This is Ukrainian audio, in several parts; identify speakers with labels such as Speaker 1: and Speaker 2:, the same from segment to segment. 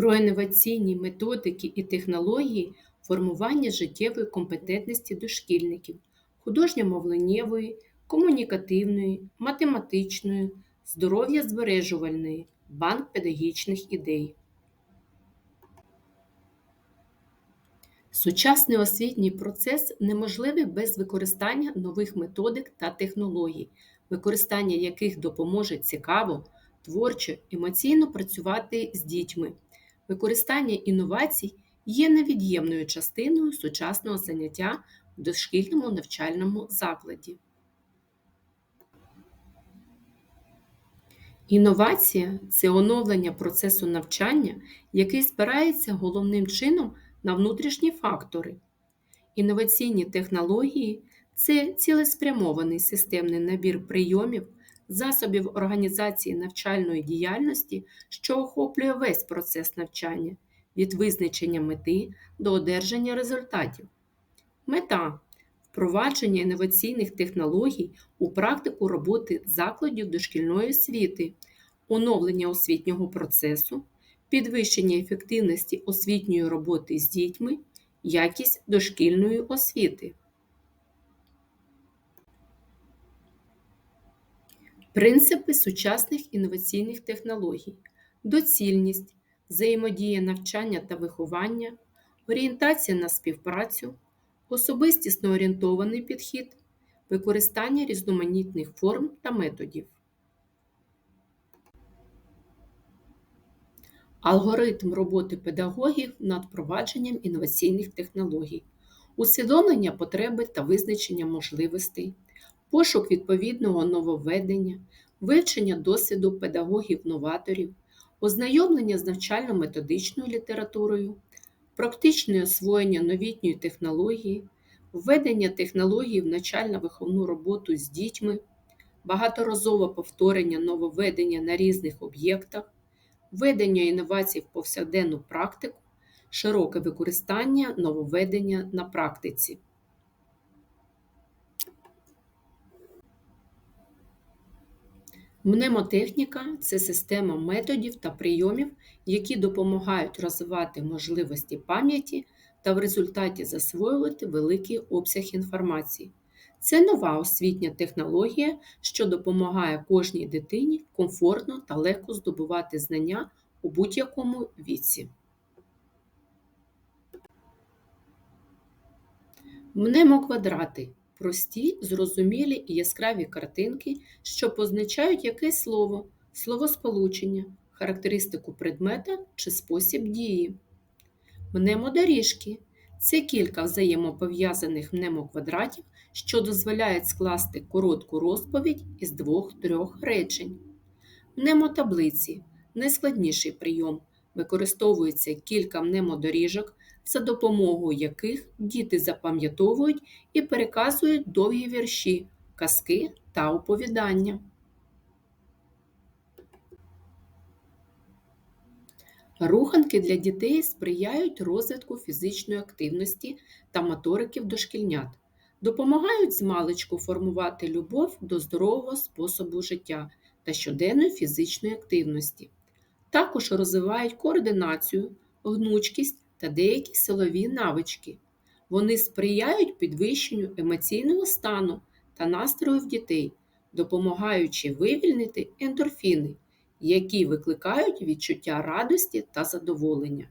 Speaker 1: про інноваційні методики і технології формування життєвої компетентності дошкільників, художньо-мовленнєвої, комунікативної, математичної, здоров'я збережувальної, банк педагогічних ідей. Сучасний освітній процес неможливий без використання нових методик та технологій, використання яких допоможе цікаво, творчо, емоційно працювати з дітьми. Використання інновацій є невід'ємною частиною сучасного заняття в дошкільному навчальному закладі. Інновація це оновлення процесу навчання, який спирається головним чином на внутрішні фактори. Інноваційні технології це цілеспрямований системний набір прийомів, засобів організації навчальної діяльності, що охоплює весь процес навчання від визначення мети до одержання результатів. Мета впровадження інноваційних технологій у практику роботи закладів дошкільної освіти, оновлення освітнього процесу, підвищення ефективності освітньої роботи з дітьми, якість дошкільної освіти. Принципи сучасних інноваційних технологій, доцільність, взаємодія навчання та виховання, орієнтація на співпрацю, особистісно орієнтований підхід, використання різноманітних форм та методів. Алгоритм роботи педагогів над впровадженням інноваційних технологій, усвідомлення потреби та визначення можливостей, пошук відповідного нововведення, вивчення досвіду педагогів-новаторів, ознайомлення з навчально-методичною літературою, практичне освоєння новітньої технології, введення технологій в навчально-виховну роботу з дітьми, багаторазове повторення нововведення на різних об'єктах, введення інновацій в повсякденну практику, широке використання нововведення на практиці. Мнемотехніка це система методів та прийомів, які допомагають розвивати можливості пам'яті та в результаті засвоювати великий обсяг інформації. Це нова освітня технологія, що допомагає кожній дитині комфортно та легко здобувати знання у будь-якому віці. Мнемоквадрати прості, зрозумілі і яскраві картинки, що позначають якесь слово, словосполучення, характеристику предмета чи спосіб дії. Мнемодоріжки це кілька взаємопов'язаних мнемоквадратів, що дозволяють скласти коротку розповідь із двох-трьох речень. Мнемотаблиці найскладніший прийом. Використовується кілька мнемодоріжок, за допомогою яких діти запам'ятовують і переказують довгі вірші, казки та оповідання. Руханки для дітей сприяють розвитку фізичної активності та моториків дошкільнят, допомагають змалечку формувати любов до здорового способу життя та щоденної фізичної активності. Також розвивають координацію, гнучкість та деякі силові навички. Вони сприяють підвищенню емоційного стану та настрою в дітей, допомагаючи вивільнити ендорфіни, які викликають відчуття радості та задоволення.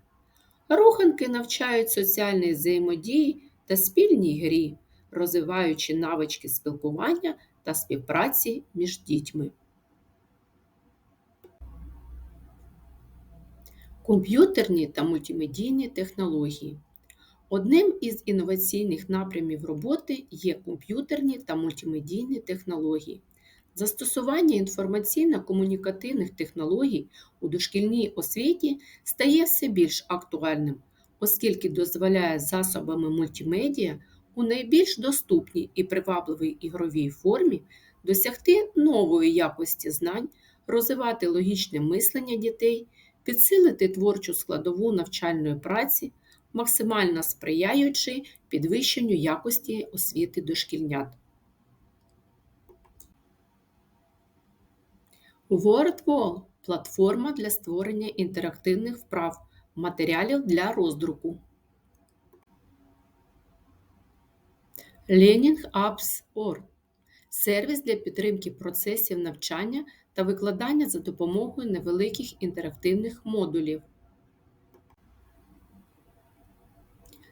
Speaker 1: Руханки навчають соціальної взаємодії та спільній грі, розвиваючи навички спілкування та співпраці між дітьми. Комп'ютерні та мультимедійні технології. Одним із інноваційних напрямів роботи є комп'ютерні та мультимедійні технології. Застосування інформаційно-комунікативних технологій у дошкільній освіті стає все більш актуальним, оскільки дозволяє засобами мультимедіа у найбільш доступній і привабливій ігровій формі досягти нової якості знань, розвивати логічне мислення дітей підсилити творчу складову навчальної праці, максимально сприяючи підвищенню якості освіти дошкільнят. WordWall платформа для створення інтерактивних вправ, матеріалів для роздруку. Learning Apps.org – сервіс для підтримки процесів навчання та викладання за допомогою невеликих інтерактивних модулів.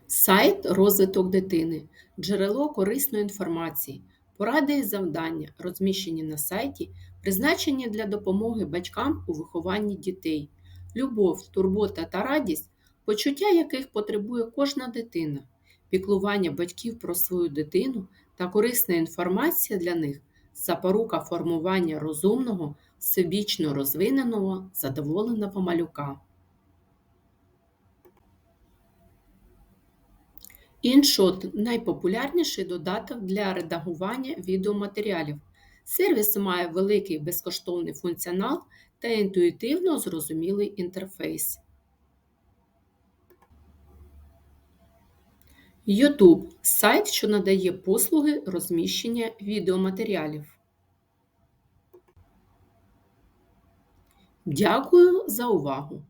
Speaker 1: Сайт Розвиток дитини. Джерело корисної інформації, поради і завдання, розміщені на сайті, призначені для допомоги батькам у вихованні дітей, любов, турбота та радість, почуття яких потребує кожна дитина, піклування батьків про свою дитину та корисна інформація для них запорука формування розумного, всебічно розвиненого, задоволеного малюка. InShot – найпопулярніший додаток для редагування відеоматеріалів. Сервіс має великий безкоштовний функціонал та інтуїтивно зрозумілий інтерфейс. YouTube – сайт, що надає послуги розміщення відеоматеріалів. Дякую за увагу!